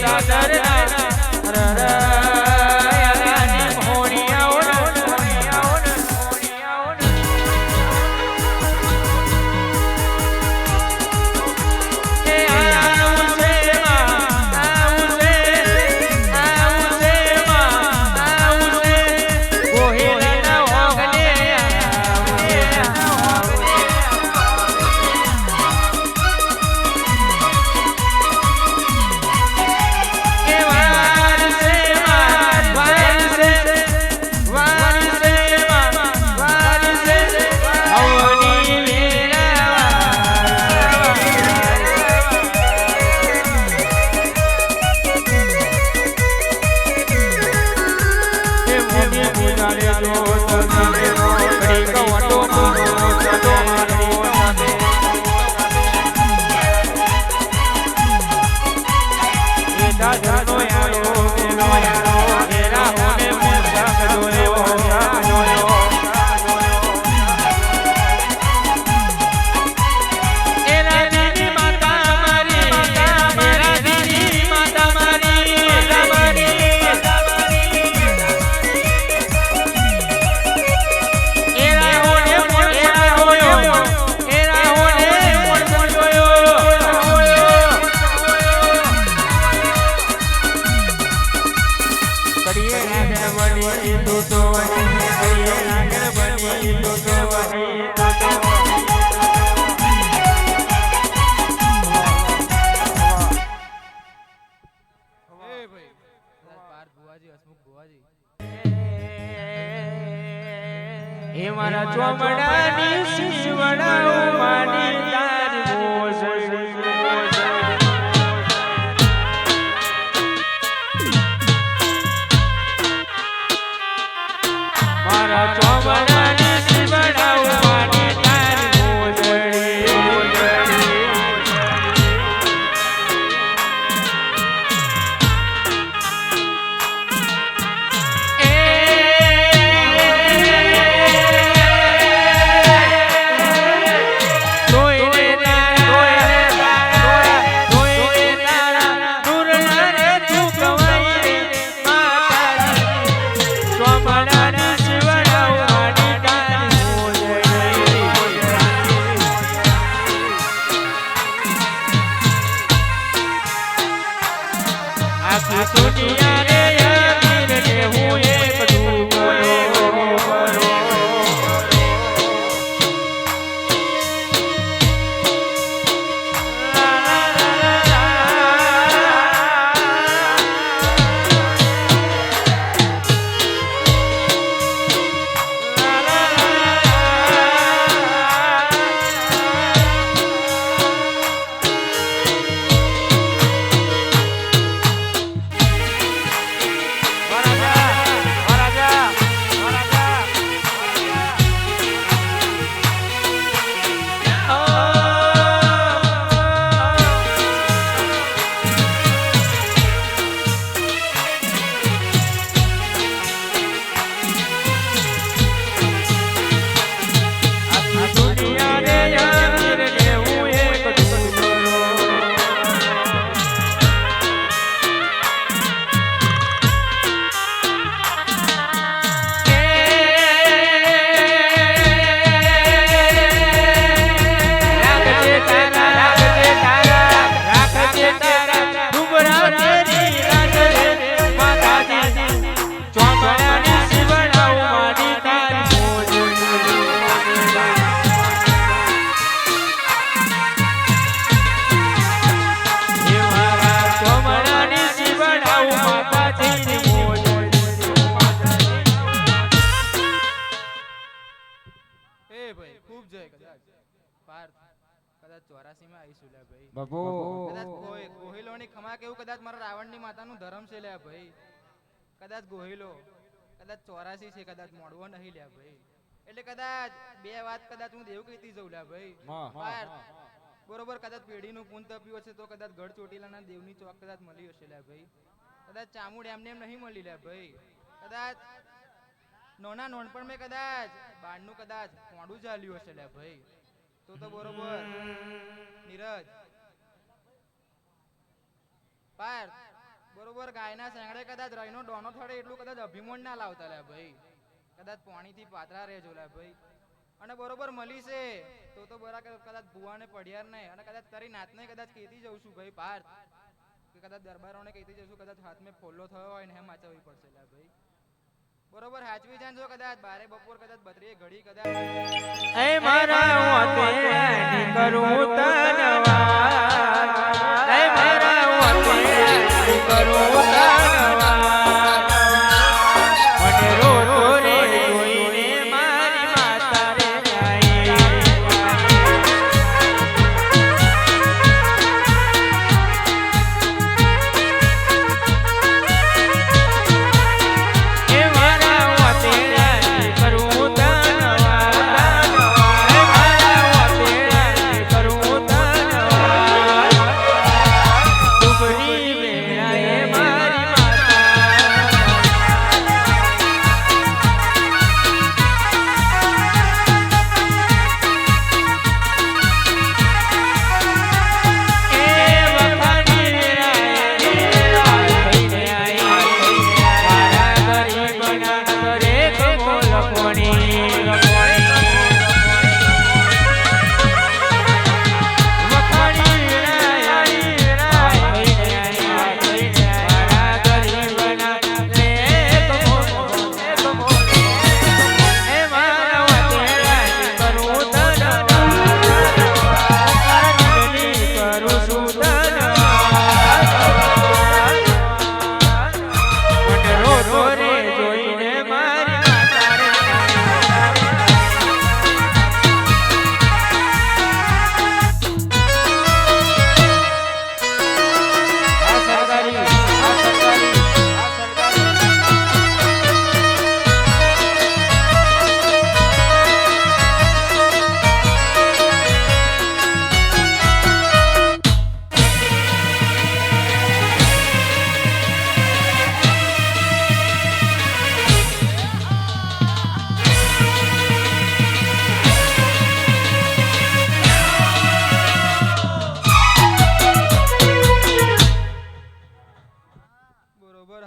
દાદર નાના mano. હસમુખ ભુવાજી હે મારા ચોમડાની શિવડાઓ માની બાપુ. કદાચ કોઈ ગોહિલોની ખમા કેવું કદાચ મારા રાવણની માતાનું ધર્મ છે લ્યા ભાઈ. કદાચ ગોહિલો કદાચ ચોરાસી છે કદાચ મોડવો નહીં લ્યા ભાઈ. એટલે કદાચ બે વાત કદાચ હું દેવ કહીતી જઉં લ્યા ભાઈ. બરોબર કદાચ પેઢીનું પૂન તપ્યું હશે તો કદાચ ગઢ ચોટીલાના દેવની ચોક કદાચ મળી હશે લ્યા ભાઈ. કદાચ ચામુડ એમને એમ નહીં મળી લ્યા ભાઈ. કદાચ નોના નોનપણ મેં કદાચ બારનું કદાચ મોડું ચાલ્યું હશે લ્યા ભાઈ. તો તો બરોબર. નીરજ પાર્થ બરોબર, ગાયના સેંગડે કદાચ રહીનો ડોનો થડે એટલું કદાચ અભિમોન ના લાવતા લે ભાઈ. કદાચ પાણીથી પાતરા રહેજો લે ભાઈ. અને બરોબર મળી છે તો તો બરા કદાચ ભુવાને પડ્યાર નહીં. અને કદાચ તારી નાતને કદાચ કહેતી જઉં છું ભાઈ પાર કે કદાચ દરબારોને કહેતી જશું કદાચ હાથમાં ફોલ્લો થયો હોય ને એમ વાંચવવી પડશે લે ભાઈ. બરોબર, હાચવી જાણજો કદાચ? બારે બપોર કદાચ બત્રીએ ઘડી કદાચ એ મારા વતે કરું તનવાર કરું.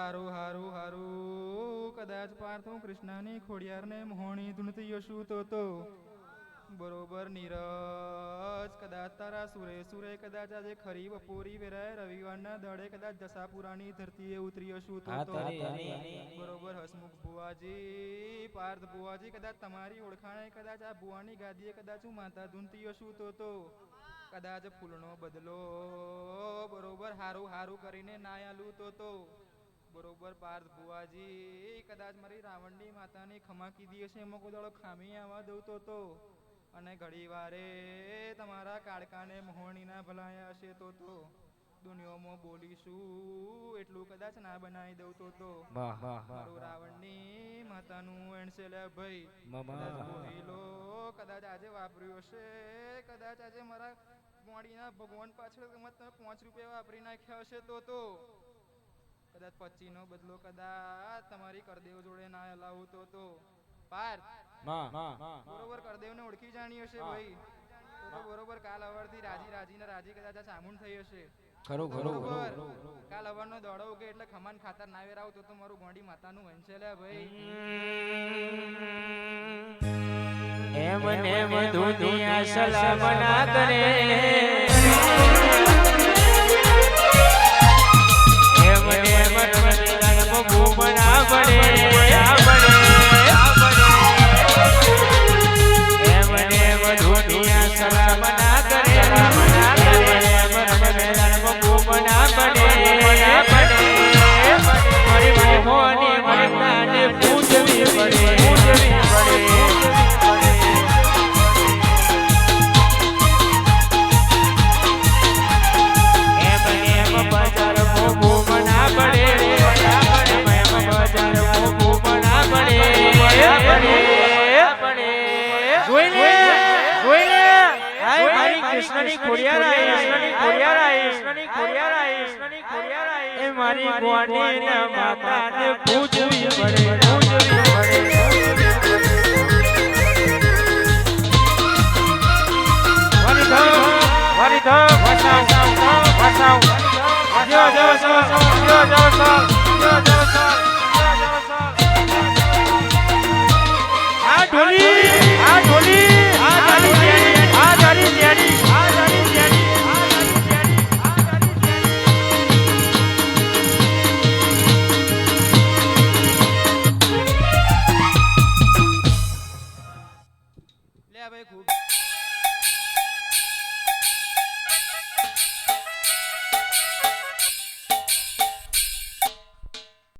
હારું હારું હારું. કદાચ પાર્થો કૃષ્ણની ખોડિયારને મોહણી ધૂણતી હશું તો તો. બરોબર નીરજ. કદાચ તારા સુરે સુરે કદાચ આજે ખરી બપોરી વેરાય રવિવારના દળે કદાચ દશાપુરાની ધરતીએ ઉતરી હશું તો તો. બરોબર હસમુખ બુવાજી પાર્થ બુવાજી કદાચ તમારી ઓળખાણે કદાચ આ બુવાની ગાદીએ કદાચ હું માતા ધૂનતી હશું તો તો. કદાચ ફૂલનો બદલો. બરોબર હારું હારું કરીને ના આલું તો તો. બરોબર પાર્થ બુવાજી કદાચ મારી રાવણની માતાની ખમા કીધી હશે એમાં કોઈ દાડો ખામી આવવા દઉં તો તો. અને ઘડી વારે તમારા કાળકાને મોહણીના ભલાયા હશે તો તો. દુનિયામાં બોલીશું એટલું કદાચ ના બનાવી દઉં તો મારું રાવણની માતાનું એણસે લે ભાઈ. બોલીલો કદાચ આજે વાપર્યું હશે કદાચ આજે મારા મોડીના ભગવાન પાછળ તમે પાંચ રૂપિયા વાપરી નાખ્યા હશે તો તો. કદાચ પચીનો બદલો કદાચ તમારી કરદેવ જોડે ના હલાવું તો તો. પાર્થ બરોબર કરદેવને ઓળખી જાણી હશે ભાઈ. તો તો બરોબર કાલ અવારથી રાજી રાજીને રાજી કદાચ સામુન થઈ હશે. ખરું બરોબર. કાલ અવારનો દોડો ઉગે એટલે ખમાન ખાતર ના વેરાવ તો તો મારું ગોંડી માતાનું વંશે લે ભાઈ. એમ નેમ દુનિયા સલામ ના કરે. નેમ આઈ એ મારી માતા ના